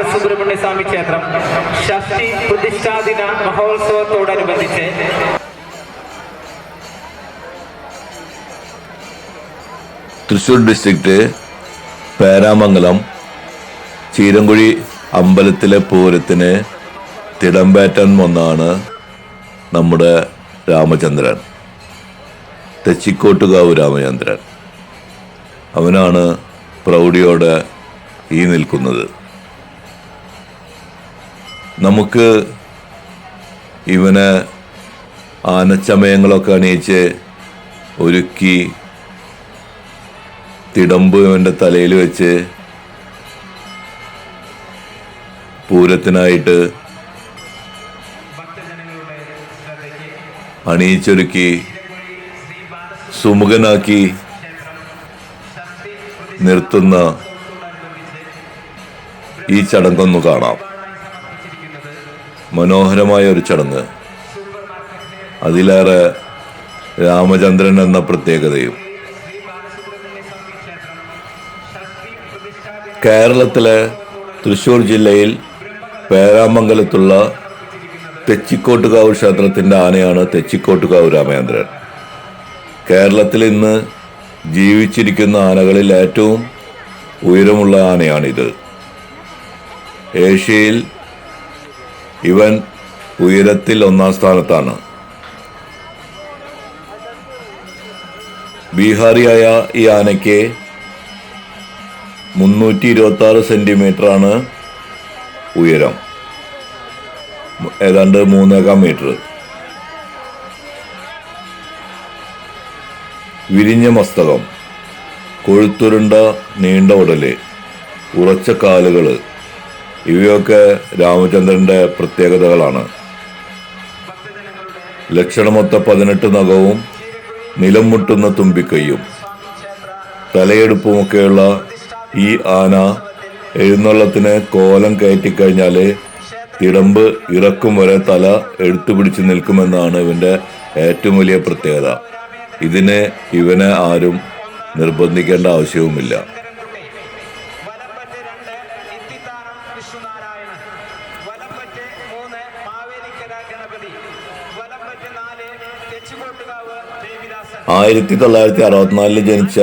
ബാലസുബ്രഹ്മണ്യ സ്വാമി ക്ഷേത്രം ഷഷ്ടി പ്രതിഷ്ഠാദിന മഹോത്സവത്തോടനുബന്ധിച്ച്. തൃശൂർ ഡിസ്ട്രിക്റ്റ് പേരാമംഗലം ചീരങ്കുഴി അമ്പലത്തിലെ പൂരത്തിന് തിടമ്പേറ്റൻ വന്നാണ് നമ്മുടെ രാമചന്ദ്രൻ. തെച്ചിക്കോട്ടുകാവ് രാമചന്ദ്രൻ. അവനാണ് പ്രൗഢിയോടെ ഈ നിൽക്കുന്നത്. നമുക്ക് ഇവനെ ആനച്ചമയങ്ങളൊക്കെ അണിയിച്ച് ഒരുക്കി തിടമ്പ് ഇവന്റെ തലയിൽ വെച്ച് പൂരത്തിനായിട്ട് അണിയിച്ചൊരുക്കി സുമുഖനാക്കി നിർത്തുന്ന ഈ ചടങ്ങൊന്നു കാണാം. മനോഹരമായ ഒരു ചടങ്ങ്. അതിലേറെ രാമചന്ദ്രൻ എന്ന പ്രത്യേകതയും കേരളത്തിലെ തൃശ്ശൂർ ജില്ലയിൽ പേരാമംഗലത്തുള്ള തെച്ചിക്കോട്ടുകാവ് ക്ഷേത്രത്തിന്റെ ആനയാണ് തെച്ചിക്കോട്ടുകാവ് രാമചന്ദ്രൻ. കേരളത്തിൽ ഇന്ന് ജീവിച്ചിരിക്കുന്ന ആനകളിൽ ഏറ്റവും ഉയരമുള്ള ആനയാണിത്. ഏഷ്യയിൽ ഇവൻ ഉയരത്തിൽ ഒന്നാം സ്ഥാനത്താണ്. ബീഹാറിയായ ഈ ആനയ്ക്ക് മുന്നൂറ്റി ഇരുപത്തി ആറ് സെന്റിമീറ്റർ ആണ് ഉയരം. ഏതാണ്ട് മൂന്നേകാം മീറ്റർ. വിരിഞ്ഞ മസ്തകം കൊഴുത്തുരുണ്ട നീണ്ട ഉടൽ ഉറച്ച കാലുകൾ ഇവയൊക്കെ രാമചന്ദ്രന്റെ പ്രത്യേകതകളാണ്. ലക്ഷണമൊത്ത പതിനെട്ട് നഖവും നിലം മുട്ടുന്ന തുമ്പിക്കൈയും തലയെടുപ്പുമൊക്കെയുള്ള ഈ ആന എഴുന്നള്ളത്തിന് കോലം കയറ്റിക്കഴിഞ്ഞാൽ തിടമ്പ് ഇറക്കും വരെ തല എടുത്തു പിടിച്ചു നിൽക്കുമെന്നാണ് ഇവന്റെ ഏറ്റവും വലിയ പ്രത്യേകത. ഇതിനെ ഇവനെ ആരും നിർബന്ധിക്കേണ്ട ആവശ്യവുമില്ല വലംപറ്റ് രണ്ട് ഇത്തിത്താനം വിഷ്ണുനാരായണൻ വലംപറ്റ് മൂന്ന് മാവേലിക്കര ഗണപതി വലംപറ്റ് നാല് തെച്ചുകോട്ടുകാവ് ദേവിദാസൻ ആയിരത്തി തൊള്ളായിരത്തി അറുപത്തിനാലിൽ ജനിച്ച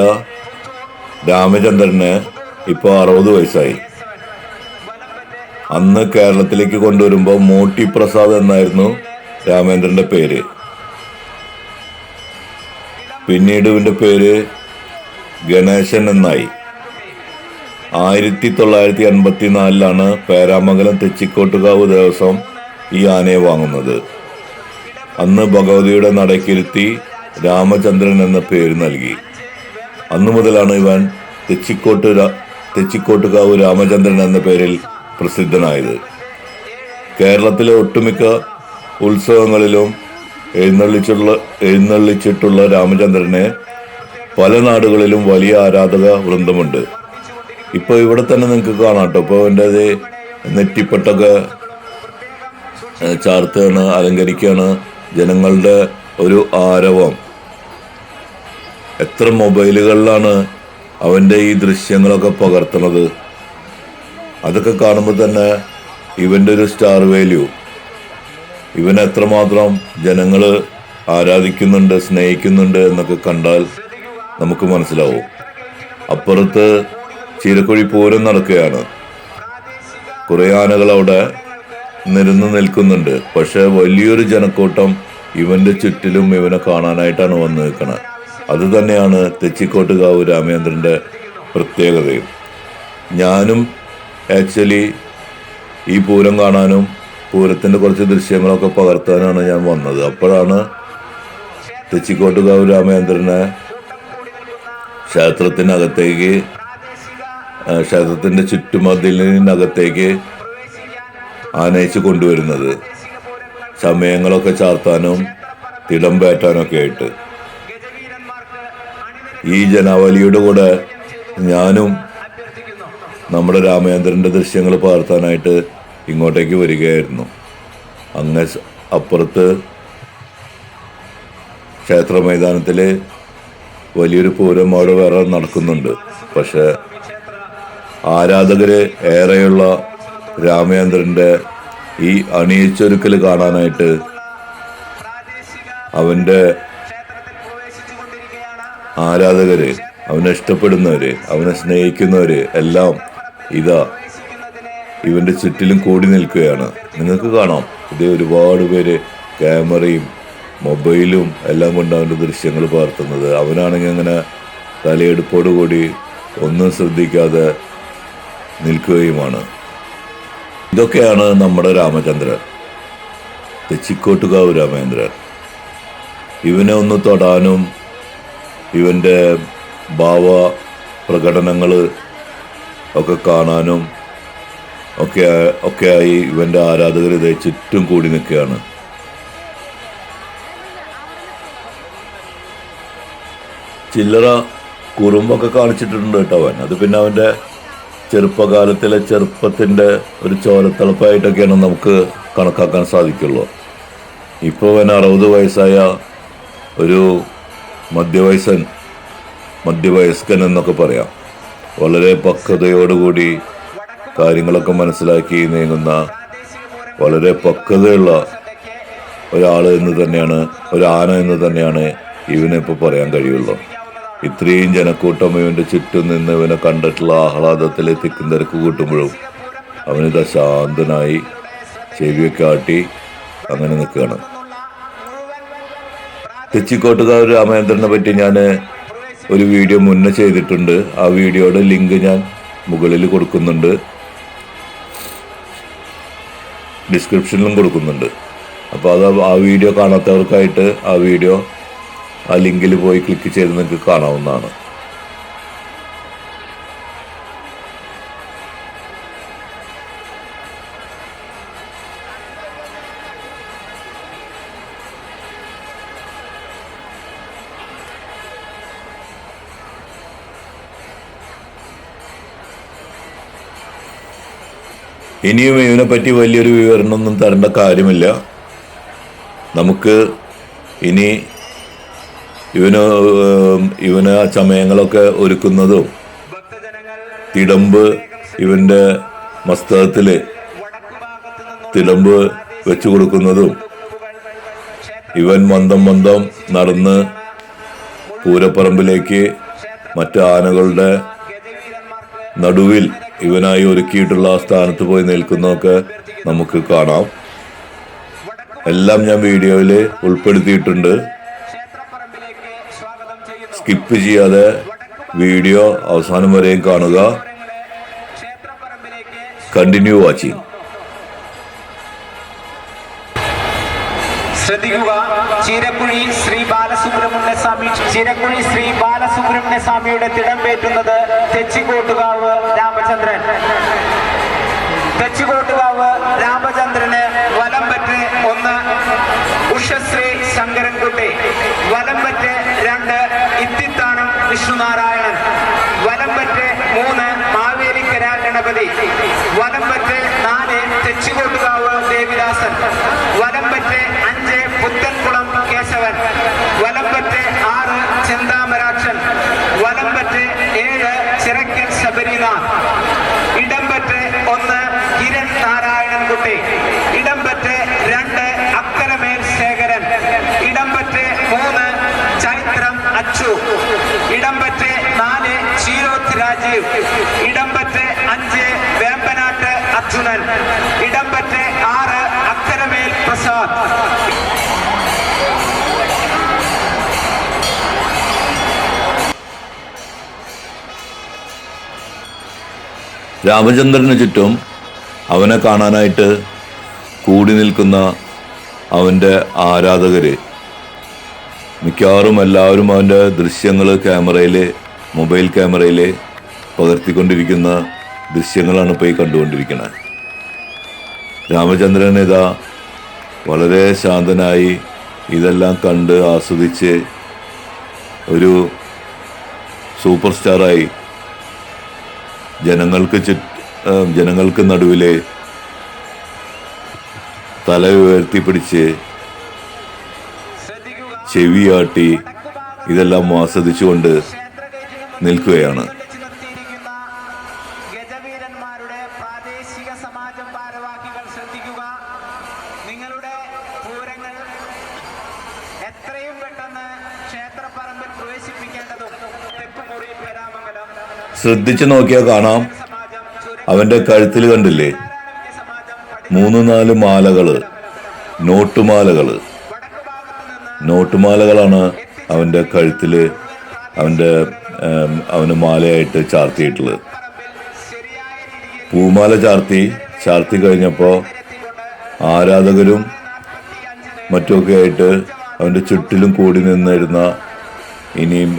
രാമചന്ദ്രന് ഇപ്പോൾ അറുപത് വയസ്സായി. അന്ന് കേരളത്തിലേക്ക് കൊണ്ടുവരുമ്പോൾ മോട്ടി പ്രസാദ് എന്നായിരുന്നു രാമേന്ദ്രന്റെ പേര്. പിന്നീട് ഇവന്റെ പേര് ഗണേശൻ എന്നായി. ആയിരത്തി തൊള്ളായിരത്തി എൺപത്തിനാലിലാണ് പേരാമംഗലം തെച്ചിക്കോട്ടുകാവ് ദേവസ്വം ഈ ആനയെ വാങ്ങുന്നത്. അന്ന് ഭഗവതിയുടെ നടക്കിരുത്തി രാമചന്ദ്രൻ എന്ന പേര് നൽകി. അന്നു മുതലാണ് ഇവൻ തെച്ചിക്കോട്ട് തെച്ചിക്കോട്ടുകാവ് രാമചന്ദ്രൻ എന്ന പേരിൽ പ്രസിദ്ധനായത്. കേരളത്തിലെ ഒട്ടുമിക്ക ഉത്സവങ്ങളിലും എഴുന്നള്ളിച്ചുള്ള എഴുന്നള്ളിച്ചിട്ടുള്ള രാമചന്ദ്രനെ പല നാടുകളിലും വലിയ ആരാധക വൃന്ദമുണ്ട്. ഇപ്പൊ ഇവിടെ തന്നെ നിങ്ങൾക്ക് കാണാം കേട്ടോ ഇപ്പൊ എന്റെ നെറ്റിപ്പട്ടൊക്കെ ചാർത്താണ് അലങ്കരിക്കുകയാണ് ജനങ്ങളുടെ ഒരു ആരവം. എത്ര മൊബൈലുകളിലാണ് അവന്റെ ഈ ദൃശ്യങ്ങളൊക്കെ പകർത്തുന്നത്. അതൊക്കെ കാണുമ്പോൾ തന്നെ ഇവന്റെ ഒരു സ്റ്റാർ വാല്യൂ. ഇവൻ എത്രമാത്രം ജനങ്ങൾ ആരാധിക്കുന്നുണ്ട് സ്നേഹിക്കുന്നുണ്ട് എന്നൊക്കെ കണ്ടാൽ നമുക്ക് മനസ്സിലാവും. അപ്പുറത്ത് ചീരക്കുഴി പൂരം നടക്കുകയാണ്. കുറേ ആനകൾ അവിടെ നിരന്ന് നിൽക്കുന്നുണ്ട്. പക്ഷെ വലിയൊരു ജനക്കൂട്ടം ഇവന്റെ ചുറ്റിലും ഇവനെ കാണാനായിട്ടാണ് വന്നു നിൽക്കുന്നത് അത് തന്നെയാണ് തെച്ചിക്കോട്ടുകാവ് രാമേന്ദ്രന്റെ പ്രത്യേകതയും. ഞാനും ആക്ച്വലി ഈ പൂരം കാണാനും പൂരത്തിന്റെ കുറച്ച് ദൃശ്യങ്ങളൊക്കെ പകർത്താനാണ് ഞാൻ വന്നത്. അപ്പോഴാണ് തെച്ചിക്കോട്ടുകാവ് രാമേന്ദ്രനെ ക്ഷേത്രത്തിനകത്തേക്ക് ക്ഷേത്രത്തിന്റെ ചുറ്റുമതിലിനകത്തേക്ക് ആനയിച്ച് കൊണ്ടുവരുന്നത്. സമയങ്ങളൊക്കെ ചാർത്താനും തിടം പേറ്റാനൊക്കെ ആയിട്ട്. ഈ ജനാവലിയുടെ കൂടെ ഞാനും നമ്മുടെ രാമചന്ദ്രന്റെ ദൃശ്യങ്ങൾ പകർത്താനായിട്ട് ഇങ്ങോട്ടേക്ക് വരികയായിരുന്നു. അങ്ങ് അപ്പുറത്ത് ക്ഷേത്ര മൈതാനത്തിൽ വലിയൊരു പൂരം അവിടെ വേറെ നടക്കുന്നുണ്ട്. പക്ഷെ ആരാധകര് ഏറെയുള്ള രാമചന്ദ്രന്റെ ഈ അണിയിച്ചൊരുക്കൽ കാണാനായിട്ട് അവന്റെ ആരാധകര് അവനെ ഇഷ്ടപ്പെടുന്നവര് അവനെ സ്നേഹിക്കുന്നവര് എല്ലാം ഇതാ ഇവന്റെ ചുറ്റിലും കൂടി നിൽക്കുകയാണ്. നിങ്ങൾക്ക് കാണാം. ഇതേ ഒരുപാട് പേര് ക്യാമറയും മൊബൈലും എല്ലാം കൊണ്ട് അവന്റെ ദൃശ്യങ്ങൾ പകർത്തുന്നത്. അവനാണെങ്കിൽ അങ്ങനെ തലയെടുപ്പോടുകൂടി ഒന്നും ശ്രദ്ധിക്കാതെ നിൽക്കുകയുമാണ്. ഇതൊക്കെയാണ് നമ്മുടെ രാമചന്ദ്രൻ. തെച്ചിക്കോട്ടുകാവ് രാമേന്ദ്രൻ ഇവനെ ഒന്ന് തൊടാനും ഇവന്റെ ഭാവ പ്രകടനങ്ങൾ ഒക്കെ കാണാനും ഒക്കെ ഒക്കെയായി ഇവന്റെ ആരാധകർ ഇത് ചുറ്റും കൂടി നിൽക്കുകയാണ്. ചില്ലറ കുറുമ്പൊക്കെ കാണിച്ചിട്ടുണ്ട് കേട്ടോ അവൻ. അത് പിന്നെ അവന്റെ ചെറുപ്പകാലത്തിലെ ചെറുപ്പത്തിന്റെ ഒരു ചോരത്തിളപ്പായിട്ടൊക്കെയാണ് നമുക്ക് കണക്കാക്കാൻ സാധിക്കുള്ളൂ. ഇപ്പോൾ അവൻ അറുപത് വയസ്സായ ഒരു മധ്യവയസ്സൻ മധ്യവയസ്കൻ എന്നൊക്കെ പറയാം. വളരെ പക്വതയോടുകൂടി കാര്യങ്ങളൊക്കെ മനസ്സിലാക്കി നീങ്ങുന്ന വളരെ പക്വതയുള്ള ഒരാൾ എന്ന് തന്നെയാണ് ഒരാന എന്ന് തന്നെയാണ് ഇവനെ ഇപ്പോൾ പറയാൻ കഴിയുള്ളൂ. ഇത്രയും ജനക്കൂട്ടം ഇവന്റെ ചുറ്റും നിന്ന് ഇവനെ കണ്ടിട്ടുള്ള ആഹ്ലാദത്തിൽ തിക്കും തിരക്ക് കൂട്ടുമ്പോഴും അവനിതാ ശാന്തനായി ചെവിയൊക്കെ ആട്ടി അങ്ങനെ നിൽക്കുകയാണ്. തെച്ചിക്കോട്ടുകാർ രാമേന്ദ്രനെ പറ്റി ഞാൻ ഒരു വീഡിയോ മുന്നേ ചെയ്തിട്ടുണ്ട്. ആ വീഡിയോയുടെ ലിങ്ക് ഞാൻ മുകളിൽ കൊടുക്കുന്നുണ്ട്. ഡിസ്ക്രിപ്ഷനിലും കൊടുക്കുന്നുണ്ട്. അപ്പോൾ അത് ആ വീഡിയോ കാണാത്തവർക്കായിട്ട് ആ വീഡിയോ ആ ലിങ്കിൽ പോയി ക്ലിക്ക് ചെയ്ത് നിങ്ങൾക്ക് കാണാവുന്നതാണ്. ഇനിയും ഇവനെ പറ്റി വലിയൊരു വിവരണമൊന്നും തരേണ്ട കാര്യമില്ല. നമുക്ക് ഇനി ഇവന് ഇവന് ചമയങ്ങളൊക്കെ ഒരുക്കുന്നതും തിടമ്പ് ഇവന്റെ മസ്തകത്തിൽ തിടമ്പ് വെച്ചു കൊടുക്കുന്നതും ഇവൻ മന്ദം മന്ദം നടന്ന് പൂരപ്പറമ്പിലേക്ക് മറ്റു ആനകളുടെ നടുവിൽ ഇവനായി ഒരുക്കിയിട്ടുള്ള ആ സ്ഥാനത്ത് പോയി നിൽക്കുന്നതൊക്കെ നമുക്ക് കാണാം. എല്ലാം ഞാൻ വീഡിയോയിൽ ഉൾപ്പെടുത്തിയിട്ടുണ്ട്. സ്കിപ്പ് ചെയ്യാതെ വീഡിയോ അവസാനം വരെയും കാണുക. Continue watching. ശ്രദ്ധിക്കുക. ചീരക്കുഴി ശ്രീ ബാലസുബ്രഹ്മണ്യ സ്വാമി ചിരക്കുഴി ശ്രീ ബാലസുബ്രഹ്മണ്യ സ്വാമിയുടെ തിടം പേറ്റുന്നത് തെച്ചിക്കോട്ടുകാവ് രാമചന്ദ്രൻ. തെച്ചിക്കോട്ടുകാവ് ഇടംപറ്റ് അഞ്ച് വേമ്പനാട്ട് അർജുനൻ. ഇടംപറ്റ് ആറ് അക്കരമേൽ പ്രസാദ്. രാമചന്ദ്രന് ചുറ്റും അവനെ കാണാനായിട്ട് കൂടി നിൽക്കുന്ന അവന്റെ ആരാധകർ മിക്കവാറും എല്ലാവരും അവന്റെ ദൃശ്യങ്ങൾ ക്യാമറയിൽ മൊബൈൽ ക്യാമറയിൽ പകർത്തിക്കൊണ്ടിരിക്കുന്ന ദൃശ്യങ്ങളാണ് ഇപ്പോൾ ഈ കണ്ടുകൊണ്ടിരിക്കുന്നത്. രാമചന്ദ്രൻ ഇതാ വളരെ ശാന്തനായി ഇതെല്ലാം കണ്ട് ആസ്വദിച്ച് ഒരു സൂപ്പർ സ്റ്റാറായി ജനങ്ങൾക്ക് ചുറ്റ് ജനങ്ങൾക്ക് നടുവിലെ തല ഉയർത്തി പിടിച്ച് ചെവിയാട്ടി ഇതെല്ലാം ആസ്വദിച്ചുകൊണ്ട് നിൽക്കുകയാണ്. ശ്രദ്ധിച്ചു നോക്കിയാൽ കാണാം. അവന്റെ കഴുത്തിൽ കണ്ടില്ലേ? മൂന്ന് നാല് മാലകൾ നോട്ടുമാലകൾ. നോട്ടുമാലകളാണ് അവന്റെ കഴുത്തിൽ അവന്റെ അവന് മാലയായിട്ട് ചാർത്തിയിട്ടുള്ളത്. പൂമാല ചാർത്തി ചാർത്തി കഴിഞ്ഞപ്പോൾ ആരാധകരും മറ്റുമൊക്കെ ആയിട്ട് അവന്റെ ചുറ്റിലും കൂടി നിന്നിരുന്ന ഇനിയും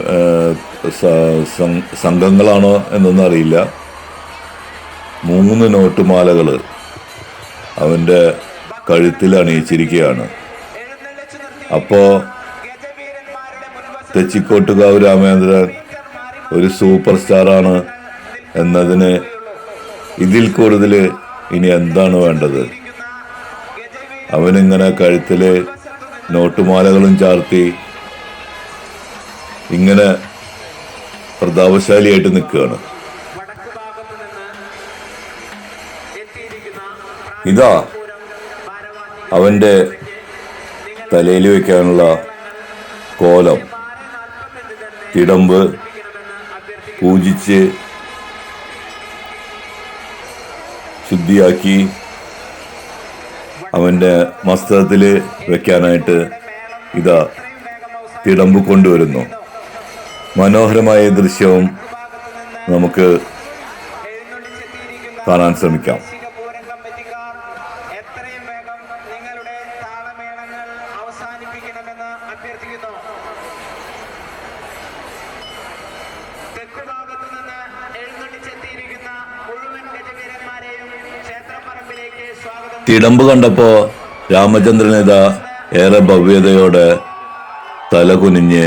സംഘങ്ങളാണോ എന്നൊന്നും അറിയില്ല. മൂന്ന് നോട്ടുമാലകൾ അവന്റെ കഴുത്തിൽ അണിയിച്ചിരിക്കുകയാണ് അപ്പോൾ തെച്ചിക്കോട്ടുകാവ് രാമേന്ദ്രൻ ഒരു സൂപ്പർ സ്റ്റാറാണ് എന്നതിന് ഇതിൽ കൂടുതൽ ഇനി എന്താണ് വേണ്ടത്? അവനിങ്ങനെ കഴുത്തിൽ നോട്ടുമാലകളും ചാർത്തി ഇങ്ങനെ പ്രതാപശാലിയായിട്ട് നിൽക്കുകയാണ്. ഇതാ അവന്റെ തലയിൽ വെക്കാനുള്ള കോലം. തിടമ്പ് പൂജിച്ച് ശുദ്ധിയാക്കി അവന്റെ മസ്തകത്തിൽ വെക്കാനായിട്ട് ഇതാ തിടമ്പ് കൊണ്ടുവരുന്നു. മനോഹരമായ ദൃശ്യവും നമുക്ക് കാണാൻ ശ്രമിക്കാം. തിടമ്പ് കണ്ടപ്പോ രാമചന്ദ്രനേത ഏറെ ഭവ്യതയോടെ തല കുനിഞ്ഞ്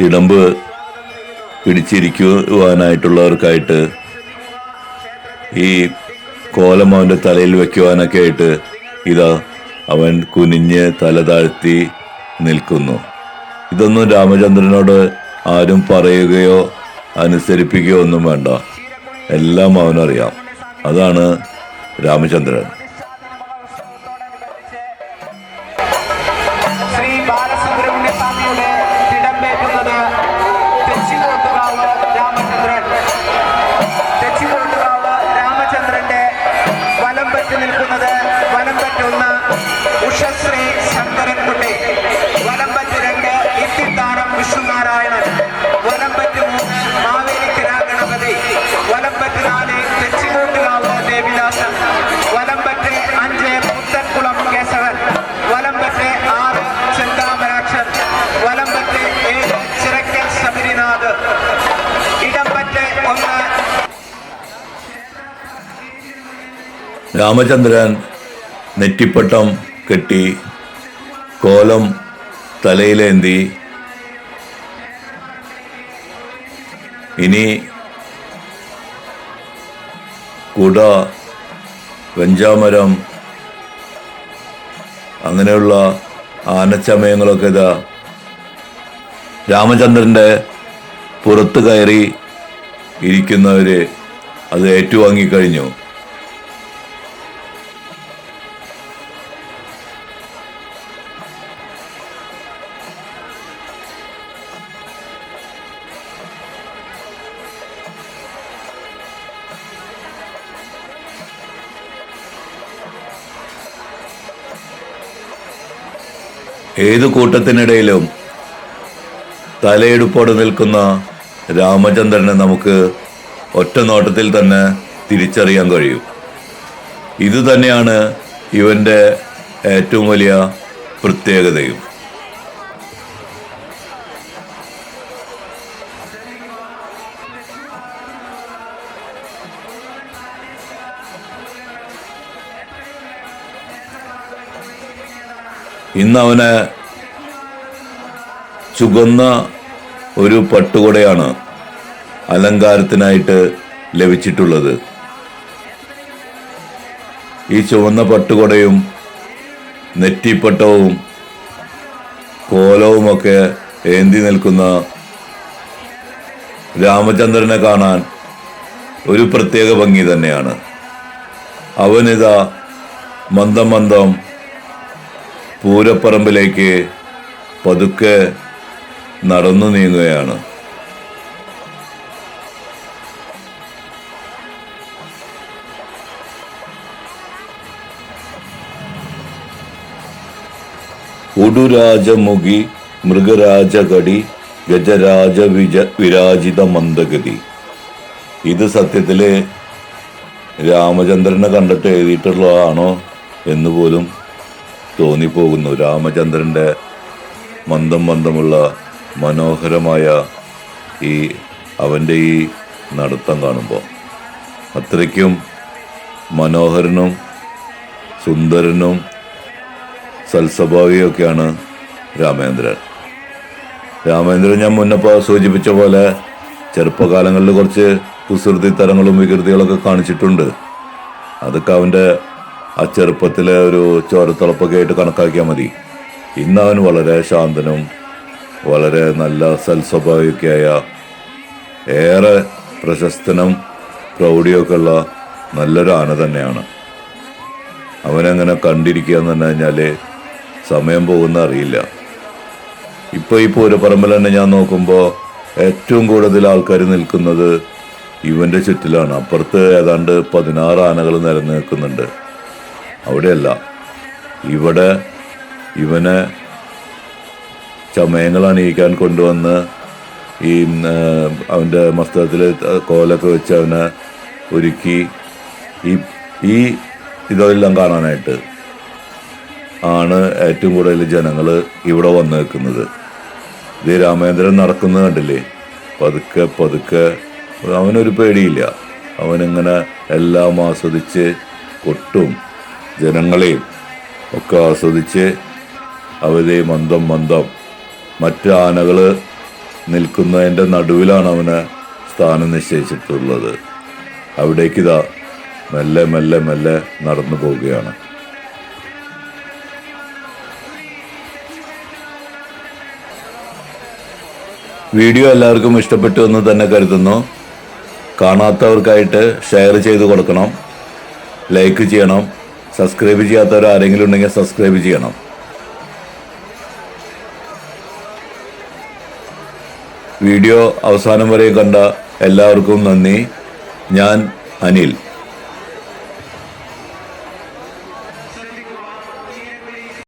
തിടമ്പ് പിടിച്ചിരിക്കുവാനായിട്ടുള്ളവർക്കായിട്ട് ഈ കോലം അവന്റെ തലയിൽ വയ്ക്കുവാനൊക്കെ ആയിട്ട് ഇതാ അവൻ കുനിഞ്ഞ് തല താഴ്ത്തി നിൽക്കുന്നു. ഇതൊന്നും രാമചന്ദ്രനോട് ആരും പറയുകയോ അനുസരിപ്പിക്കുകയോ ഒന്നും വേണ്ട. എല്ലാം അവനറിയാം. അതാണ് രാമചന്ദ്രൻ. ഉഷശ്രീ ശങ്കരൻകുട്ടി. വലമ്പറ്റ് പറ്റ് രണ്ട് ഇത്തിത്താനം വിഷ്ണുനാരായണൻ. വലമ്പറ്റ് പറ്റ് മൂന്ന് മാവേലിക്കര ഗണപതി. വലമ്പറ്റ് പറ്റ് നാല് തെച്ചിക്കോട്ടുകാവ് ദേവിദാസൻ. വലമ്പറ്റ് പറ്റ് അഞ്ച് പുത്തൻകുളം കേശവൻ. വലമ്പറ്റ് പറ്റ് ആറ് ചെന്താമരാക്ഷൻ. വലമ്പറ്റ് പറ്റ് ഏഴ് ചിറക്കൽ ശബരിനാഥ്. ഇടമ്പറ്റ് ഒന്ന്. രാമചന്ദ്രൻ നെറ്റിപ്പട്ടം കെട്ടി കോലം തലയിലേന്തി. ഇനി കുട വെഞ്ചാമരം അങ്ങനെയുള്ള ആനച്ചമയങ്ങളൊക്കെ ഇതാ രാമചന്ദ്രന്റെ പുറത്ത് കയറി ഇരിക്കുന്നവർ അത് ഏറ്റുവാങ്ങിക്കഴിഞ്ഞു. ഏത് കൂട്ടത്തിനിടയിലും തലയെടുപ്പോടെ നിൽക്കുന്ന രാമചന്ദ്രനെ നമുക്ക് ഒറ്റ നോട്ടത്തിൽ തന്നെ തിരിച്ചറിയാൻ കഴിയും. ഇതുതന്നെയാണ് തന്നെയാണ് ഇവന്റെ ഏറ്റവും വലിയ പ്രത്യേകതയും. ഇന്ന് അവന് ചുവന്ന ഒരു പട്ടുകൊടയാണ് അലങ്കാരത്തിനായിട്ട് ലഭിച്ചിട്ടുള്ളത്. ഈ ചുവന്ന പട്ടുകൊടയും നെറ്റിപ്പട്ടവും കോലവുമൊക്കെ ഏന്തി നിൽക്കുന്ന രാമചന്ദ്രനെ കാണാൻ ഒരു പ്രത്യേക ഭംഗി തന്നെയാണ്. അവനിതാ മന്ദം മന്ദം പൂരപ്പറമ്പിലേക്ക് പതുക്കെ നടന്നു നീങ്ങുകയാണ്. ഉടുരാജമുഖി മൃഗരാജഗടി ഗജരാജ വിജ വിരാജിത മന്ദഗതി ഇത് സത്യത്തിൽ രാമചന്ദ്രനെ കണ്ടിട്ട് എഴുതിയിട്ടുള്ളതാണോ എന്ന് പോലും തോന്നിപ്പോകുന്നു. രാമചന്ദ്രന്റെ മന്ദം മന്ദമുള്ള മനോഹരമായ ഈ അവന്റെ ഈ നടത്തം കാണുമ്പോൾ അത്രയ്ക്കും മനോഹരനും സുന്ദരനും സൽസ്വഭാവിയൊക്കെയാണ് രാമേന്ദ്രൻ. രാമേന്ദ്രൻ ഞാൻ മുന്നപ്പോൾ സൂചിപ്പിച്ച പോലെ ചെറുപ്പകാലങ്ങളിൽ കുറച്ച് കുസൃതി തരങ്ങളും വികൃതികളൊക്കെ കാണിച്ചിട്ടുണ്ട്. അതൊക്കെ അവന്റെ ആ ചെറുപ്പത്തിലെ ഒരു ചോരത്തിളപ്പൊക്കെ ആയിട്ട് കണക്കാക്കിയാൽ മതി. ഇന്ന് വളരെ ശാന്തനും വളരെ നല്ല സൽസ്വഭാവിയൊക്കെയായ ഏറെ പ്രശസ്തനും പ്രൗഢിയൊക്കെ ഉള്ള നല്ലൊരു ആന തന്നെയാണ്. അവനങ്ങനെ കണ്ടിരിക്കുക എന്ന് പറഞ്ഞു കഴിഞ്ഞാൽ സമയം പോകുന്ന അറിയില്ല. ഇപ്പോൾ ഈ പൂരപ്പറമ്പിൽ തന്നെ ഞാൻ നോക്കുമ്പോൾ ഏറ്റവും കൂടുതൽ ആൾക്കാർ നിൽക്കുന്നത് ഇവന്റെ ചുറ്റിലാണ്. അപ്പുറത്ത് ഏതാണ്ട് പതിനാറ് ആനകൾ നിരന്ന് നിൽക്കുന്നുണ്ട് അവിടെയല്ല. ഇവിടെ ഇവനെ ചമയങ്ങൾ അണിയിക്കാൻ കൊണ്ടുവന്ന് ഈ അവന്റെ മസ്തകത്തിൽ കോലൊക്കെ വെച്ച് അവനെ ഒരുക്കി ഈ ഈ ഇതെല്ലാം കാണാനായിട്ട് ആണ് ഏറ്റവും കൂടുതൽ ജനങ്ങൾ ഇവിടെ വന്നു നിൽക്കുന്നത് ഇത് രാമേന്ദ്രൻ നടക്കുന്നത് കണ്ടില്ലേ? പതുക്കെ പതുക്കെ അവനൊരു പേടിയില്ല. അവനിങ്ങനെ എല്ലാം ആസ്വദിച്ച് കൊട്ടും. ജനങ്ങളെയും ഒക്കെ ആസ്വദിച്ച് അവരെ മന്ദം മന്ദം. മറ്റ് ആനകൾ നിൽക്കുന്നതിന്റെ നടുവിലാണ് അവന് സ്ഥാനം നിശ്ചയിച്ചിട്ടുള്ളത്. അവിടേക്ക് ഇതാ മെല്ലെ മെല്ലെ മെല്ലെ നടന്നു പോവുകയാണ്. വീഡിയോ എല്ലാവർക്കും ഇഷ്ടപ്പെട്ടു എന്ന് തന്നെ കരുതുന്നു. കാണാത്തവർക്കായിട്ട് ഷെയർ ചെയ്ത് കൊടുക്കണം. ലൈക്ക് ചെയ്യണം. സബ്സ്ക്രൈബ് ചെയ്യാത്തവർ ആരെങ്കിലും ഉണ്ടെങ്കിൽ സബ്സ്ക്രൈബ് ചെയ്യണം. വീഡിയോ അവസാനം വരെ കണ്ട എല്ലാവർക്കും നന്ദി. ഞാൻ അനിൽ.